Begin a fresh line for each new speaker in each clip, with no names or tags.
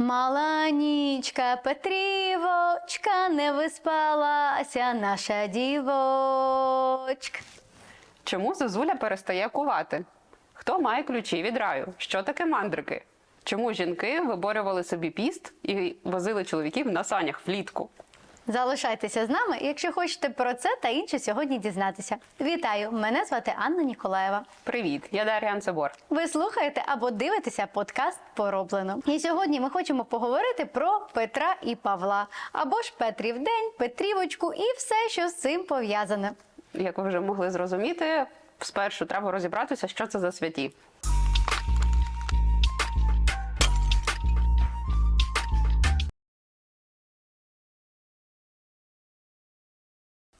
Мала нічка Петрівочка, не виспалася наша дівочка.
Чому Зозуля перестає кувати? Хто має ключі від раю? Що таке мандрики? Чому жінки виборювали собі піст і возили чоловіків на санях влітку?
Залишайтеся з нами, якщо хочете про це та інше сьогодні дізнатися. Вітаю! Мене звати Анна Ніколаєва.
Привіт, я Дар'я Анцебор.
Ви слухаєте або дивитеся подкаст Пороблено. І сьогодні ми хочемо поговорити про Петра і Павла, або ж Петрів день, Петрівочку і все, що з цим пов'язане.
Як ви вже могли зрозуміти, спершу треба розібратися, що це за святі.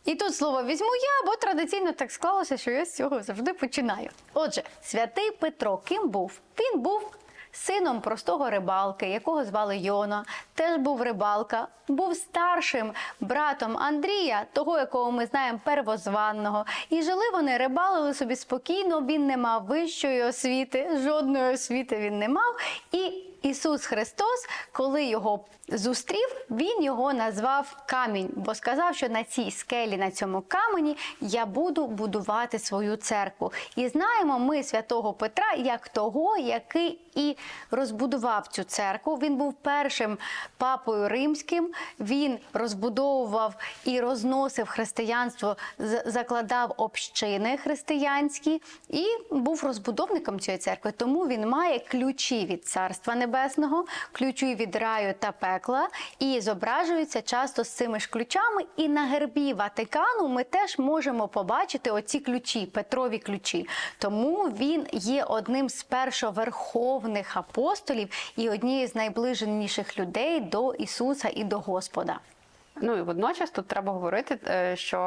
І тут слово візьму я, бо традиційно так склалося, що я з цього завжди починаю. Отже, святий Петро ким був? Він був сином простого рибалки, якого звали Йона. Теж був рибалка, був старшим братом Андрія, того, якого ми знаємо, первозванного. І жили вони, рибалили собі спокійно. Він не мав вищої освіти, жодної освіти він не мав. І Ісус Христос, коли його зустрів, він його назвав камінь, бо сказав, що на цій скелі, на цьому камені я буду будувати свою церкву. І знаємо ми святого Петра як того, який і розбудував цю церкву. Він був першим папою римським. Він розбудовував і розносив християнство, закладав общини християнські і був розбудовником цієї церкви. Тому він має ключі від царства небесного, ключі від раю та пекла, і зображується часто з цими ж ключами. І на гербі Ватикану ми теж можемо побачити оці ключі, Петрові ключі. Тому він є одним з першоверховних апостолів і однією з найближеніших людей до Ісуса і до Господа.
Ну і водночас тут треба говорити, е, що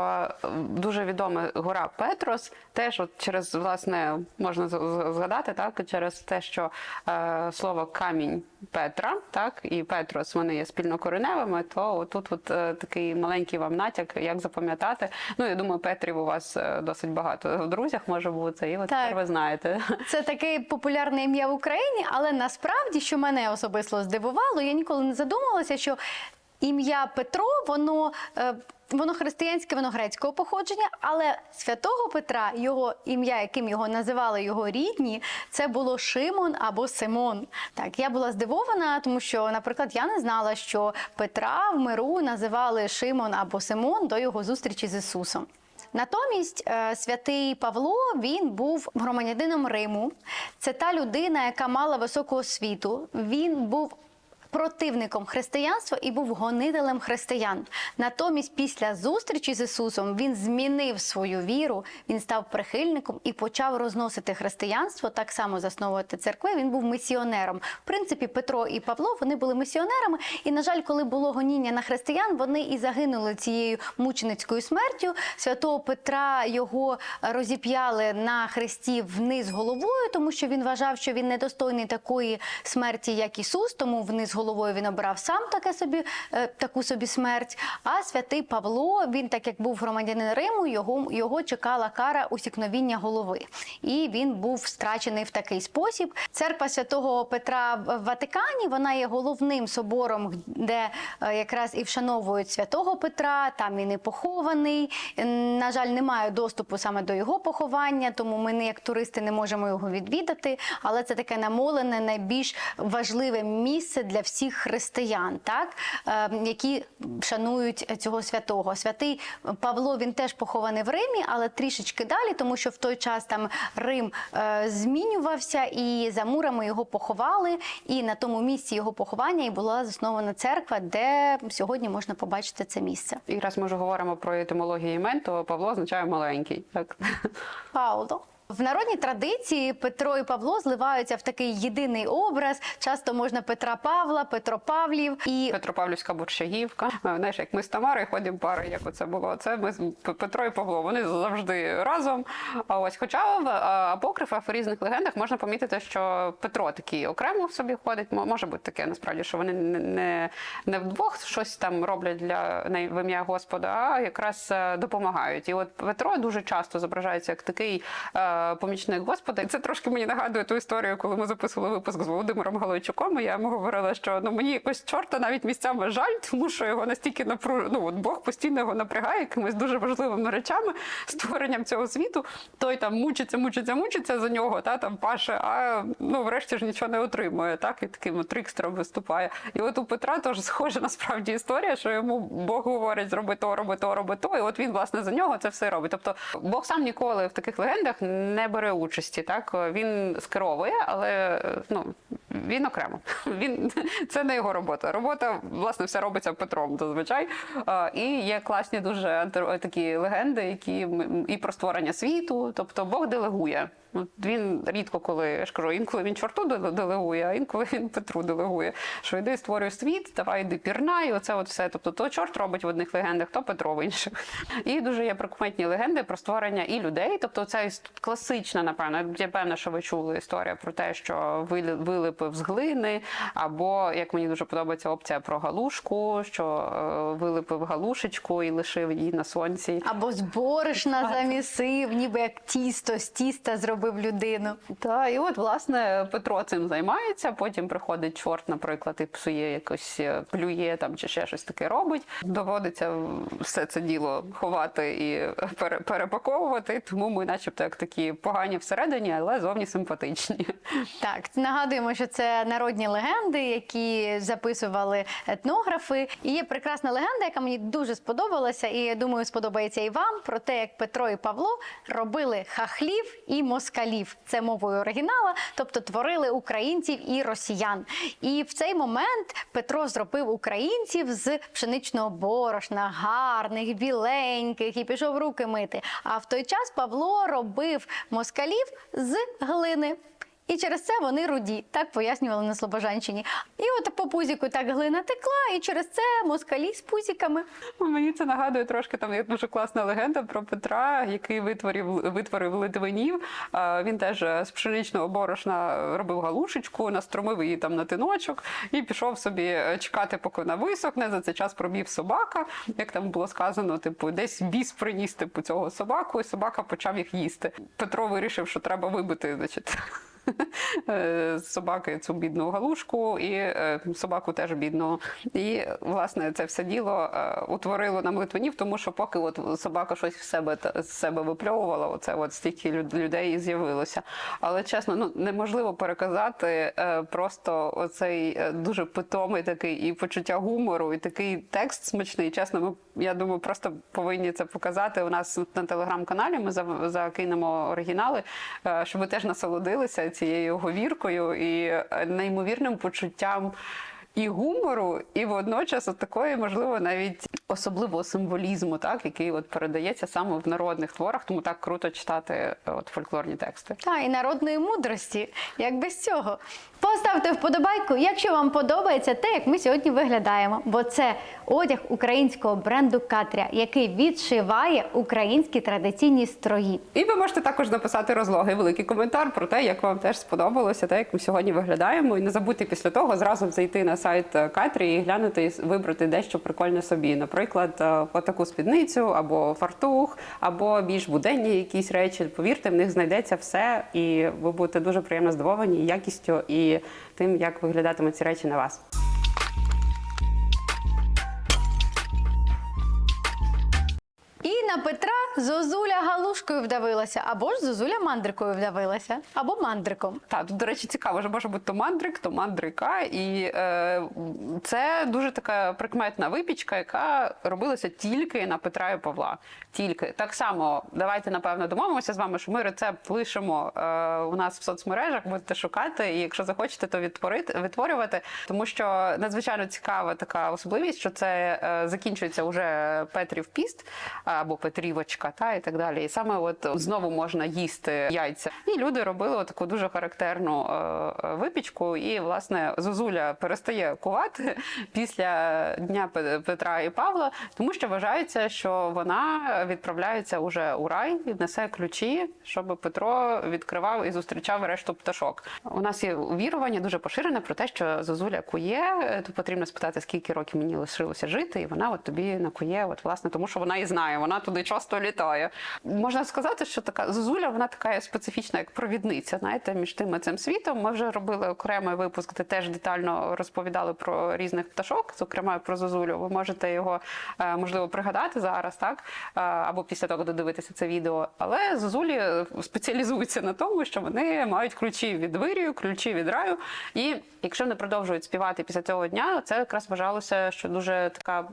е, дуже відома гора Петрос, теж от через власне можна згадати, так через те, що е, слово камінь Петра, так і Петрос вони є спільнокореневими, то тут от е, такий маленький вам натяк, як запам'ятати. Ну я думаю, Петрів у вас е, досить багато в друзях може бути, і от
Так.
тепер ви знаєте.
Це таке популярне ім'я в Україні, але насправді, що мене особисто здивувало, я ніколи не задумувалася, що ім'я Петро, воно. е, Воно християнське, воно грецького походження, але святого Петра, його ім'я, яким його називали його рідні, це було Шимон або Симон. Так, я була здивована, тому що, наприклад, я не знала, що Петра в миру називали Шимон або Симон до його зустрічі з Ісусом. Натомість е, святий Павло він був громадянином Риму. Це та людина, яка мала високу освіту. Він був противником християнства і був гонителем християн. Натомість, після зустрічі з Ісусом, він змінив свою віру, він став прихильником і почав розносити християнство, так само засновувати церкви. Він був місіонером. В принципі, Петро і Павло вони були місіонерами. І, на жаль, коли було гоніння на християн, вони і загинули цією мученицькою смертю. Святого Петра його розіп'яли на хресті вниз головою, тому що він вважав, що він недостойний такої смерті, як Ісус. Тому вниз головою він обрав сам таке собі е, таку собі смерть. А святий Павло, він, так як був громадянин Риму, його, його чекала кара усікновіння голови, і він був страчений в такий спосіб. Церква святого Петра в Ватикані вона є головним собором, де е, якраз і вшановують святого Петра. Там він і похований. На жаль, немає доступу саме до його поховання, тому ми не як туристи не можемо його відвідати. Але це таке намолене, найбільш важливе місце для всіх християн, так е, які шанують цього святого. Святий Павло він теж похований в Римі, але трішечки далі, тому що в той час там Рим е, змінювався, і за мурами його поховали. І на тому місці його поховання і була заснована церква, де сьогодні можна побачити це місце.
І раз ми вже говоримо про етимологію імен, то Павло означає маленький. Так
Пауло. В народній традиції Петро і Павло зливаються в такий єдиний образ. Часто можна Петра Павла, Петро Павлів і
Петропавлівська Борщагівка. Е, Знаєш, як ми з Тамарою ходимо пари, як оце було. Це ми з Петро і Павло. Вони завжди разом. А ось, хоча в е, апокрифах в різних легендах можна помітити, що Петро такий окремо в собі ходить. Може бути таке насправді, що вони не, не, не вдвох щось там роблять для в ім'я Господа, а якраз е, допомагають. І от Петро дуже часто зображається як такий. Помічник Господа. Це трошки мені нагадує ту історію, коли ми записували випуск з Володимиром Галайчуком. І я йому говорила, що ну мені якось чорта навіть місцями жаль, тому що його настільки напру... ну, от Бог постійно його напрягає якимись дуже важливими речами, створенням цього світу. Той там мучиться, мучиться, мучиться за нього, та там паше, а ну врешті ж нічого не отримує. Так і таким трикстером виступає. І от у Петра теж схожа насправді історія, що йому Бог говорить, зроби то, роби то, роби то. І от він власне за нього це все робить. Тобто Бог сам ніколи в таких легендах не бере участі. Так він скеровує, але ну він окремо. Він це не його робота. Робота власне вся робиться Петром зазвичай. І є класні дуже такі легенди, які і про створення світу. Тобто Бог делегує. Він рідко коли я ж кажу, інколи він чорту делегує, а інколи він Петру делегує. Що йди створюй світ, давай йди пірнай, оце от все. Тобто то чорт робить в одних легендах, то Петро в інших. І дуже є прикметні легенди про створення і людей. Тобто, це класична, напевно. Я певна, що ви чули історія про те, що вилипив з глини, або як мені дуже подобається опція про галушку, що е, вилипив галушечку і лишив її на сонці.
Або з борошна замісив, ніби як тісто, з тіста зробив людину.
Та і от власне Петро цим займається. Потім приходить чорт, наприклад, і псує якось е, плює там чи ще щось таке робить. Доводиться все це діло ховати і пере- перепаковувати. Тому ми, начебто, як такі погані всередині, але зовні симпатичні.
Так, нагадуємо, що це народні легенди, які записували етнографи. І є прекрасна легенда, яка мені дуже сподобалася, і я думаю, сподобається і вам про те, як Петро і Павло робили хахлів і москалів. Це мовою оригінала, тобто творили українців і росіян. І в цей момент Петро зробив українців з пшеничного борошна, гарних, біленьких, і пішов руки мити. А в той час Павло робив москалів з глини. І через це вони руді, так пояснювали на Слобожанщині. І от по пузіку так глина текла, і через це москалі з пузіками.
Мені це нагадує трошки там є дуже класна легенда про Петра, який витворив витворив литвинів. Він теж з пшеничного борошна робив галушечку, настромив її там на тиночок і пішов собі чекати, поки вона висохне. За цей час пробів собака. Як там було сказано, типу, десь біс приніс типу цього собаку, і собака почав їх їсти. Петро вирішив, що треба вибити, значить. е, собаки цю бідну галушку, і е, собаку теж бідну. І власне це все діло е, утворило нам литвинів, тому що поки от собака щось в себе з себе випльовувала, оце от стільки люд- людей і з'явилося. Але чесно, ну неможливо переказати просто оцей дуже питомий такий і почуття гумору, і такий текст смачний. Чесно, ми я думаю, просто повинні це показати. У нас на телеграм-каналі ми за- закинемо оригінали, щоб ви теж насолодилися цією говіркою і е, неймовірним почуттям. І гумору, і водночас от такої, можливо, навіть особливого символізму, так який от передається саме в народних творах, тому так круто читати е, от фольклорні тексти.
Та і народної мудрості, як без цього. Поставте вподобайку, якщо вам подобається те, як ми сьогодні виглядаємо, бо це одяг українського бренду Катря, який відшиває українські традиційні строї.
І ви можете також написати розлогий великий коментар про те, як вам теж сподобалося, те, як ми сьогодні виглядаємо. І не забудьте після того зразу зайти на сайт е, Катрі і глянути і вибрати дещо прикольне собі. Наприклад, е, отаку спідницю або фартух, або більш буденні якісь речі. Повірте, в них знайдеться все, і ви будете дуже приємно здивовані якістю і тим, як виглядатимуть ці речі на вас.
І на Петра Зозуля галушкою вдавилася, або ж Зозуля мандрикою вдавилася, або мандриком.
Так, тут, до речі, цікаво, що може бути то мандрик, то мандрика. І е, це дуже така прикметна випічка, яка робилася тільки на Петра і Павла. Тільки так само, давайте напевно домовимося з вами, що ми рецепт лишимо е, у нас в соцмережах, будете шукати. І якщо захочете, то відтворити відтворювати, тому що надзвичайно цікава така особливість, що це е, закінчується уже Петрів піст або Петрівочка, та і так далі. І саме от знову можна їсти яйця. І люди робили таку дуже характерну е, е, випічку. І власне Зозуля перестає кувати після дня Петра і Павла, тому що вважається, що вона відправляється уже у рай несе ключі, щоб Петро відкривав і зустрічав решту пташок. У нас є вірування дуже поширене про те, що Зозуля кує, то потрібно спитати, скільки років мені лишилося жити, і вона от тобі накує, от власне, тому що вона і знає. Вона туди часто літає. Можна сказати, що така Зозуля, вона така специфічна, як провідниця, знаєте, між тим і цим світом. Ми вже робили окремий випуск, де теж детально розповідали про різних пташок, зокрема про Зозулю. Ви можете його е, можливо пригадати зараз, так Е, або після того додивитися це відео. Але Зозулі е, спеціалізуються на тому, що вони мають ключі від вирію, ключі від раю. І якщо вони продовжують співати після цього дня, це якраз вважалося, що дуже така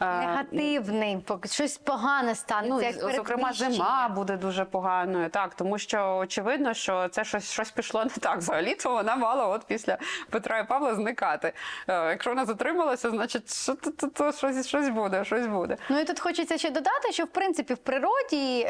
Негативний, щось погане станеться.
Ну,
як
зокрема, зима буде дуже поганою, так тому що очевидно, що це щось щось пішло не так. Взагалі то вона мала от після Петра і Павла зникати. Е, якщо вона затрималася, значить що то, то, то щось, щось буде, щось буде.
Ну і тут хочеться ще додати, що в принципі в природі.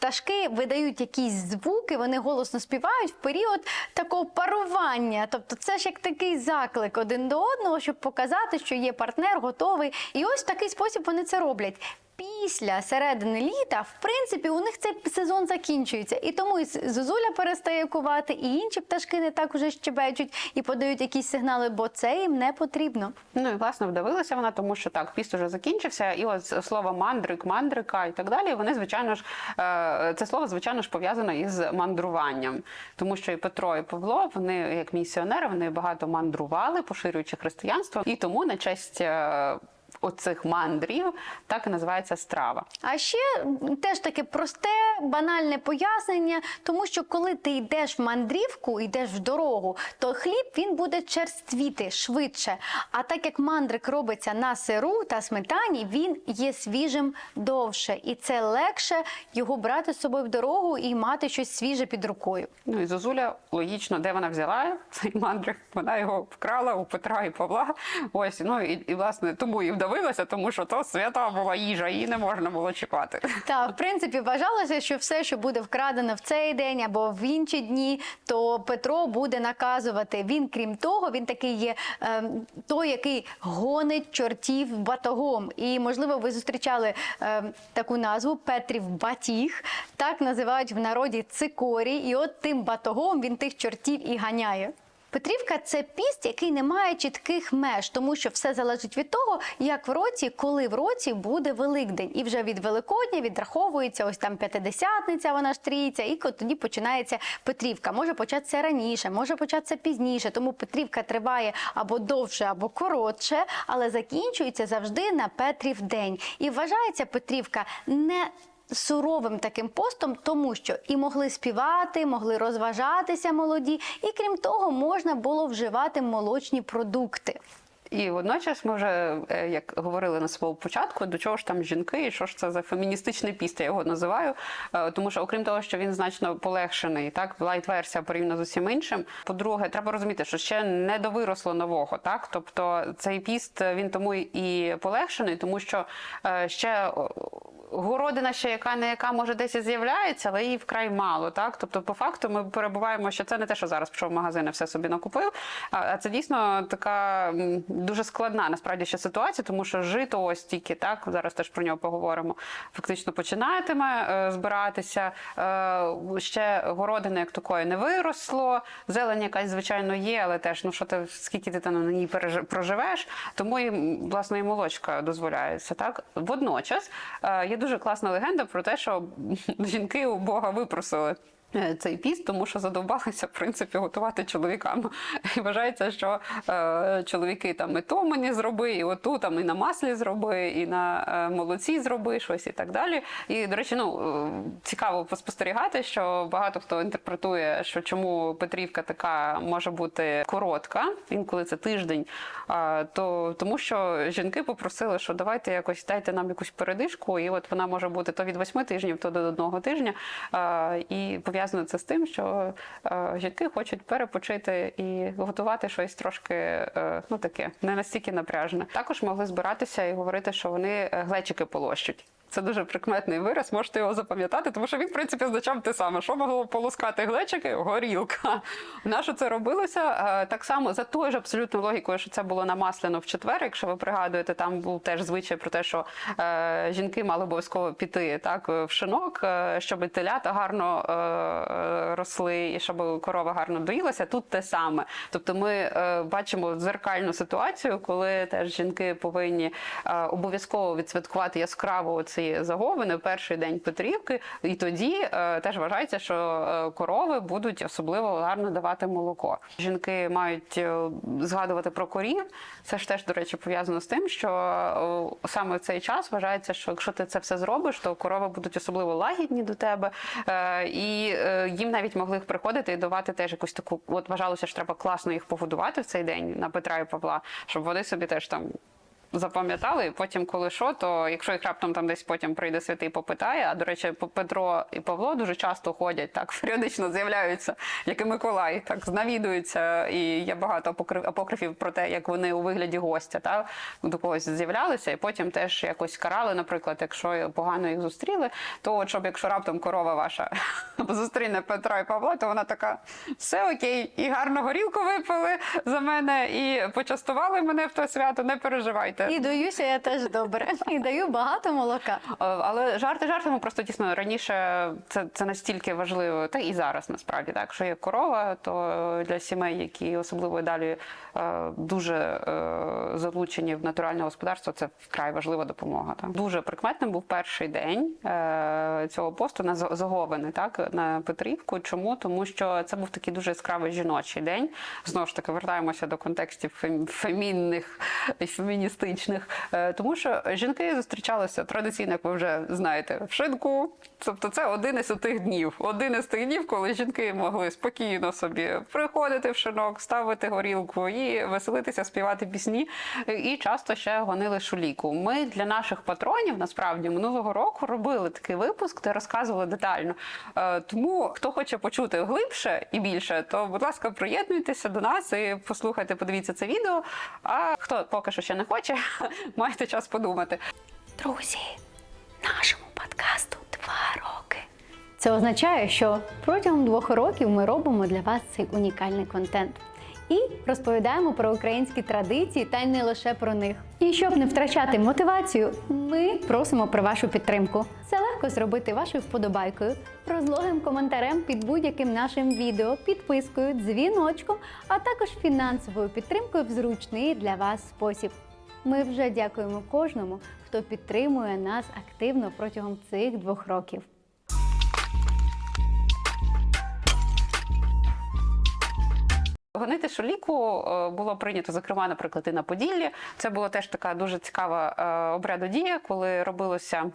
Пташки видають якісь звуки, вони голосно співають в період такого парування. Тобто, це ж як такий заклик один до одного, щоб показати, що є партнер, готовий. І ось в такий спосіб вони це роблять. Після середини літа, в принципі, у них цей сезон закінчується, і тому і зозуля перестає кувати, і інші пташки не так уже щебечуть і подають якісь сигнали, бо це їм не потрібно.
Ну і власне вдавилася вона, тому що так, піст уже закінчився, і от слово мандрик, мандрика і так далі. Вони звичайно ж е, це слово, звичайно ж, пов'язано із мандруванням, тому що і Петро, і Павло, вони як місіонери, вони багато мандрували, поширюючи християнство, і тому на честь. Оцих мандрів так і називається страва.
А ще теж таке просте, банальне пояснення, тому що коли ти йдеш в мандрівку, йдеш в дорогу, то хліб він буде черствіти швидше. А так як мандрик робиться на сиру та сметані, він є свіжим довше, і це легше його брати з собою в дорогу і мати щось свіже під рукою.
Ну і Зозуля, логічно, де вона взяла цей мандрик? Вона його вкрала у Петра і Павла. Ось ну і, і власне тому і вдавилася, тому що то свята була їжа, її не можна було чіпати.
Та в принципі вважалося, що все, що буде вкрадено в цей день або в інші дні, то Петро буде наказувати. Він, крім того, він такий є е, той, який гонить чортів батогом. І можливо, ви зустрічали е, таку назву Петрів батіг. Так називають в народі цикорій. І от тим батогом він тих чортів і ганяє. Петрівка це піст, який не має чітких меж, тому що все залежить від того, як в році, коли в році буде Великдень. І вже від Великодня відраховується ось там п'ятидесятниця, вона ж трійця, і тоді починається Петрівка. Може початися раніше, може початися пізніше. Тому Петрівка триває або довше, або коротше, але закінчується завжди на Петрів день. І вважається Петрівка не суровим таким постом, тому що і могли співати, могли розважатися молоді, і крім того, можна було вживати молочні продукти.
І водночас ми вже е, як говорили на своєму початку, до чого ж там жінки, і що ж це за феміністичний піст, я його називаю. Е, Тому що, окрім того, що він значно полегшений, так лайт-версія порівняно з усім іншим. По-друге, треба розуміти, що ще не довиросло нового, так тобто цей піст він тому і полегшений, тому що е, ще. Городина ще яка не яка може десь і з'являється, але її вкрай мало. Так, тобто, по факту, ми перебуваємо, що це не те, що зараз пішов в магазин і все собі накупив. А це дійсно така дуже складна насправді ще ситуація, тому що жито ось тільки так. Зараз теж про нього поговоримо. Фактично починатиме е, збиратися. Е, ще городини як такої не виросло. Зелень якась звичайно є, але теж ну що ти скільки ти там на ній проживеш, тому і власне і молочка дозволяється. Так водночас е, є дуже класна легенда про те, що жінки у Бога випросили. Е, Цей піст, тому що задовбалися в принципі готувати чоловікам. І вважається, що е, чоловіки там і то мені зроби, і оту там і на маслі зроби, і на е, молоці зроби щось і так далі. І до речі, ну е, цікаво поспостерігати, що багато хто інтерпретує, що чому Петрівка така може бути коротка, інколи це тиждень. А, то тому, що жінки попросили, що давайте якось дайте нам якусь передишку, і от вона може бути то від восьми тижнів, то до одного тижня. А, і пов'язано це з тим, що а, жінки хочуть перепочити і готувати щось трошки е, ну таке не настільки напряжне. Також могли збиратися і говорити, що вони е, глечики полощуть. Це дуже прикметний вираз, можете його запам'ятати, тому що він, в принципі, означав те саме, що могло полоскати глечики, горілка. На що це робилося? Е, Так само за тою ж абсолютно логікою, що це було намаслено в четвер. Якщо ви пригадуєте, там був теж звичай про те, що е, жінки мали обов'язково піти так в шинок, е, щоб телята гарно е, е, росли і щоб корова гарно доїлася. Тут те саме. Тобто, ми е, бачимо дзеркальну ситуацію, коли теж жінки повинні е, обов'язково відсвяткувати яскраво цей цієї заговини, перший день Петрівки, і тоді е, теж вважається, що е, корови будуть особливо гарно давати молоко. Жінки мають е, згадувати про корів. Це ж теж, до речі, пов'язано з тим, що е, саме в цей час вважається, що якщо ти це все зробиш, то корови будуть особливо лагідні до тебе, е, і їм навіть могли приходити і давати теж якусь таку. От вважалося, що треба класно їх погодувати в цей день на Петра і Павла, щоб вони собі теж там. Запам'ятали, і потім, коли що, то якщо їх раптом там десь потім прийде святий попитає. А до речі, Петро і Павло дуже часто ходять так, періодично з'являються, як і Миколай, так знавідуються. І є багато апокриф- апокрифів про те, як вони у вигляді гостя та до когось з'являлися, і потім теж якось карали. Наприклад, якщо погано їх зустріли, то от щоб якщо раптом корова ваша зустріне Петра і Павла, то вона така: все окей, і гарно горілку випили за мене, і почастували мене в те свято. Не переживайте.
І доюся я теж добре. І даю багато молока.
Але жарти жартами, просто дійсно раніше це, це настільки важливо, та і зараз насправді так. Якщо є корова, то для сімей, які особливо далі е, дуже е, залучені в натуральне господарство, це вкрай важлива допомога. Так. Дуже прикметним був перший день е, цього посту на За- заговини, так на Петрівку. Чому? Тому що це був такий дуже яскравий жіночий день. Знову ж таки, вертаємося до контекстів фем- фемінних і феміністичних, Е, тому що жінки зустрічалися традиційно, як ви вже знаєте, в шинку. Тобто це один із тих днів. Один із тих днів, коли жінки могли спокійно собі приходити в шинок, ставити горілку і веселитися, співати пісні. І часто ще гонили шуліку. Ми для наших патронів насправді минулого року робили такий випуск, де розказували детально. Е, Тому хто хоче почути глибше і більше, то будь ласка, приєднуйтеся до нас і послухайте, подивіться це відео. А хто поки що ще не хоче, маєте час подумати.
Друзі, нашому подкасту два роки. Це означає, що протягом двох років ми робимо для вас цей унікальний контент. І розповідаємо про українські традиції та й не лише про них. І щоб не втрачати мотивацію, ми просимо про вашу підтримку. Це легко зробити вашою вподобайкою, розлогим коментарем під будь-яким нашим відео, підпискою, дзвіночком, а також фінансовою підтримкою в зручний для вас спосіб. Ми вже дякуємо кожному, хто підтримує нас активно протягом цих двох років.
Гонити шоліку е, було прийнято, зокрема, наприклад, і на Поділлі. Це була теж така дуже цікава е, обрядодія, коли робилося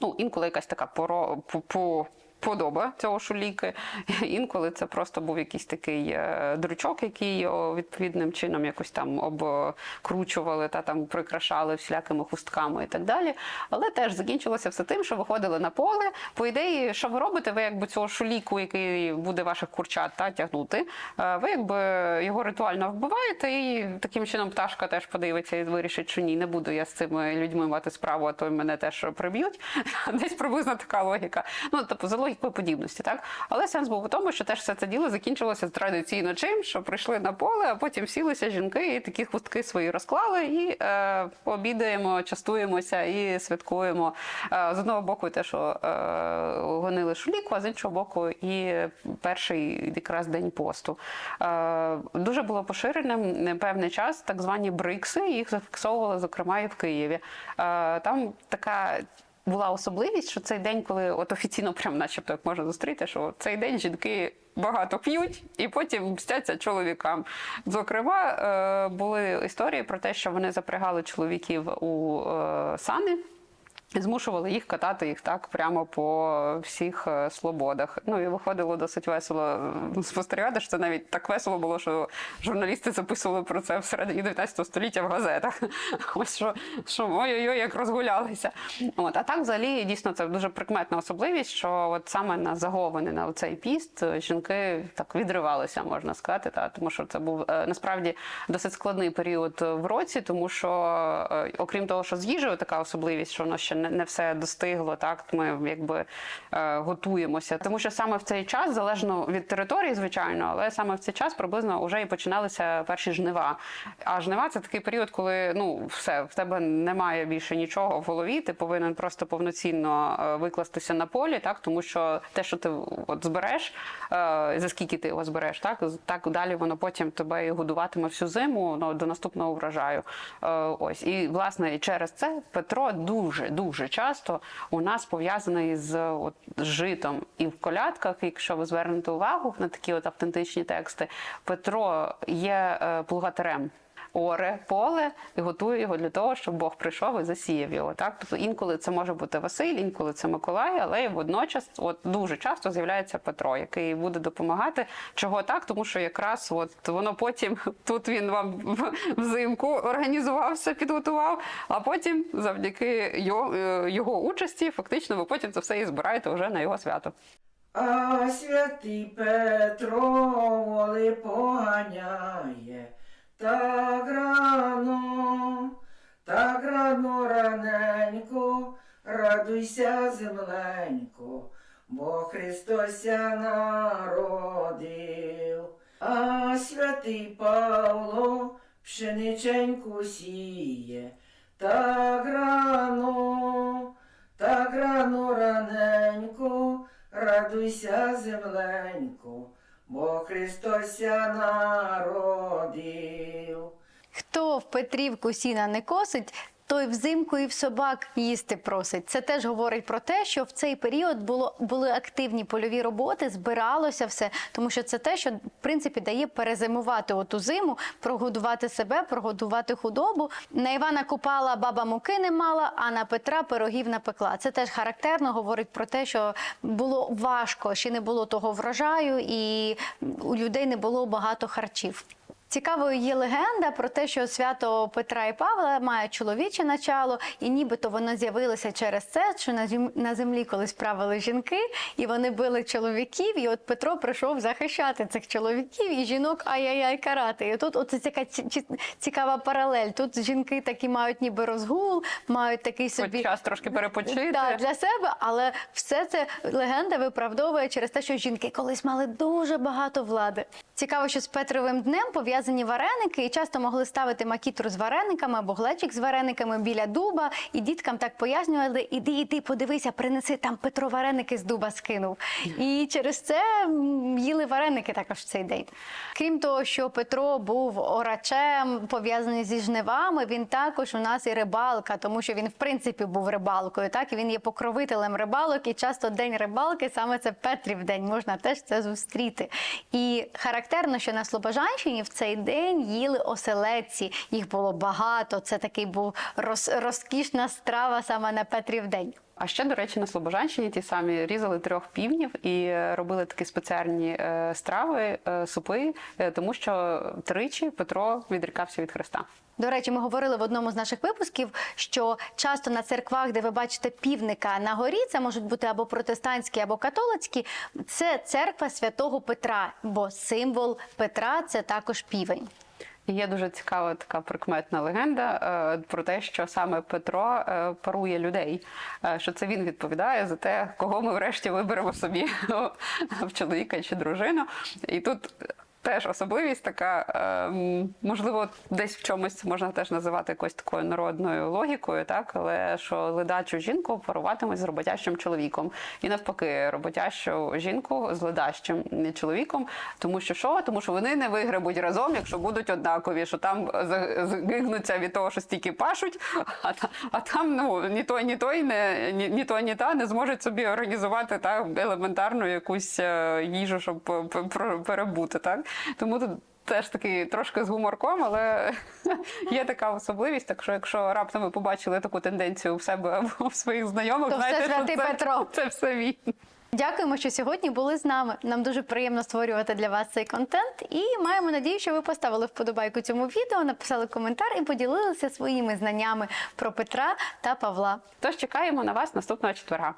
ну, інколи якась така поро, по, по, подоба цього шуліки. Інколи це просто був якийсь такий е, дрючок, який відповідним чином якось там обкручували та там прикрашали всілякими хустками і так далі. Але теж закінчилося все тим, що виходили на поле. По ідеї, що ви робите? Ви якби цього шуліку, який буде ваших курчат та, тягнути, е, ви якби його ритуально вбиваєте, і таким чином пташка теж подивиться і вирішить, що ні, не буду я з цими людьми мати справу, а то мене теж приб'ють. Десь приблизно така логіка. Ну тобто логікою подібності, так але сенс був у тому, що теж все це діло закінчилося традиційно чим, що прийшли на поле, а потім сілися жінки і такі хустки свої розклали, і е, обідаємо, частуємося і святкуємо. Е, з одного боку, те, що е, гонили шуліку, а з іншого боку, і перший якраз день посту. Е, дуже було поширеним певний час так звані брикси. Їх зафіксовували, зокрема, і в Києві. Е, там така. Була особливість, що цей день, коли от офіційно, прям начебто як можна зустріти, що цей день жінки багато п'ють і потім мстяться чоловікам. Зокрема, е, були історії про те, що вони запрягали чоловіків у е, сани. Змушували їх катати їх так прямо по всіх е, слободах. Ну і виходило досить весело спостерігати. що Це навіть так весело було, що журналісти записували про це всередині 19 століття в газетах. Ось що, що ой-ой-ой, як розгулялися. От а так, взагалі, дійсно, це дуже прикметна особливість, що от саме на заговини на цей піст е, жінки так відривалися, можна сказати, та тому що це був е, насправді досить складний період в році, тому що окрім того, що з їжею така особливість, що воно ще не, все достигло. Так ми якби е, готуємося, тому що саме в цей час, залежно від території, звичайно, але саме в цей час приблизно вже і починалися перші жнива. А жнива це такий період, коли ну все в тебе немає більше нічого в голові. Ти повинен просто повноцінно е, викластися на полі, так тому що те, що ти от збереш, е, за скільки ти його збереш, так так далі воно потім тебе і годуватиме всю зиму ну, до наступного врожаю. Ось і власне через це Петро дуже дуже дуже часто у нас пов'язаний з от, житом. І в колядках, якщо ви звернете увагу на такі от автентичні тексти, Петро є е, плугатарем. Оре поле і готує його для того, щоб Бог прийшов і засіяв його. Так, тобто інколи це може бути Василь, інколи це Миколай, але водночас, от дуже часто з'являється Петро, який буде допомагати. Чого так? Тому що якраз от воно потім тут він вам взимку організувався, підготував, а потім завдяки його, е, його участі, фактично, ви потім це все і збираєте вже на його свято.
А святий Петро воли поганяє, так рано, так рано раненько, радуйся, земленько, бо Христося народив. А святий Павло пшениченьку сіє, так рано, так рано раненько, радуйся, земленько, бо Христося народив.
Хто в Петрівку сіна не косить, той взимку і в собак їсти просить. Це теж говорить про те, що в цей період було були активні польові роботи, збиралося все, тому що це те, що в принципі дає перезимувати оту зиму, прогодувати себе, прогодувати худобу. На Івана Купала баба муки не мала, а на Петра пирогів напекла. Це теж характерно говорить про те, що було важко, ще не було того врожаю, і у людей не було багато харчів. Цікавою є легенда про те, що свято Петра і Павла має чоловіче начало, і нібито воно з'явилося через це, що на зем- землі колись правили жінки, і вони били чоловіків. І от Петро прийшов захищати цих чоловіків і жінок ай-яй-яй карати. І тут оце така ці- ці- цікава паралель. Тут жінки такі мають ніби розгул, мають такий собі
Хоч час трошки перепочити.
Да, для себе, але все це легенда виправдовує через те, що жінки колись мали дуже багато влади. Цікаво, що з Петровим днем пов'язані вареники, і часто могли ставити макітру з варениками або глечик з варениками біля дуба. І діткам так пояснювали: іди, іди, подивися, принеси там Петро вареники з дуба скинув. І через це їли вареники також в цей день. Крім того, що Петро був орачем, пов'язаний зі жнивами, він також у нас і рибалка, тому що він в принципі був рибалкою. Так і він є покровителем рибалок, і часто день рибалки саме це Петрів день. Можна теж це зустріти. І характерно, що на Слобожанщині в цей день їли оселедці. Їх було багато. Це такий був роз, розкішна страва саме на Петрів день.
А ще, до речі, на Слобожанщині ті самі різали трьох півнів і е, робили такі спеціальні е, страви, е, супи, тому що тричі Петро відрікався від Христа.
До речі, ми говорили в одному з наших випусків, що часто на церквах, де ви бачите півника на горі, це можуть бути або протестантські, або католицькі. Це церква святого Петра, бо символ Петра це також півень.
Є дуже цікава така прикметна легенда е, про те, що саме Петро е, парує людей, е, що це він відповідає за те, кого ми врешті виберемо собі в чоловіка чи дружину. І тут теж особливість така, е, можливо, десь в чомусь можна теж називати якоюсь такою народною логікою, так але що ледачу жінку паруватимуть з роботящим чоловіком, і навпаки, роботящу жінку з ледащим чоловіком, тому що що? Тому що вони не вигребуть разом, якщо будуть однакові, що там за- згигнуться від того, що стільки пашуть, а, а там ну ні той, ні той, не ні, ні той, ні та не зможуть собі організувати так елементарну якусь е, їжу, щоб перебути. Так тому тут. Теж такий трошки з гуморком, але є така особливість. Так що, якщо раптом ви побачили таку тенденцію в себе або в своїх знайомих,
То все
знаєте, що це,
Петро.
це все він.
Дякуємо, що сьогодні були з нами. Нам дуже приємно створювати для вас цей контент. І маємо надію, що ви поставили вподобайку цьому відео, написали коментар і поділилися своїми знаннями про Петра та Павла.
Тож чекаємо на вас наступного четверга.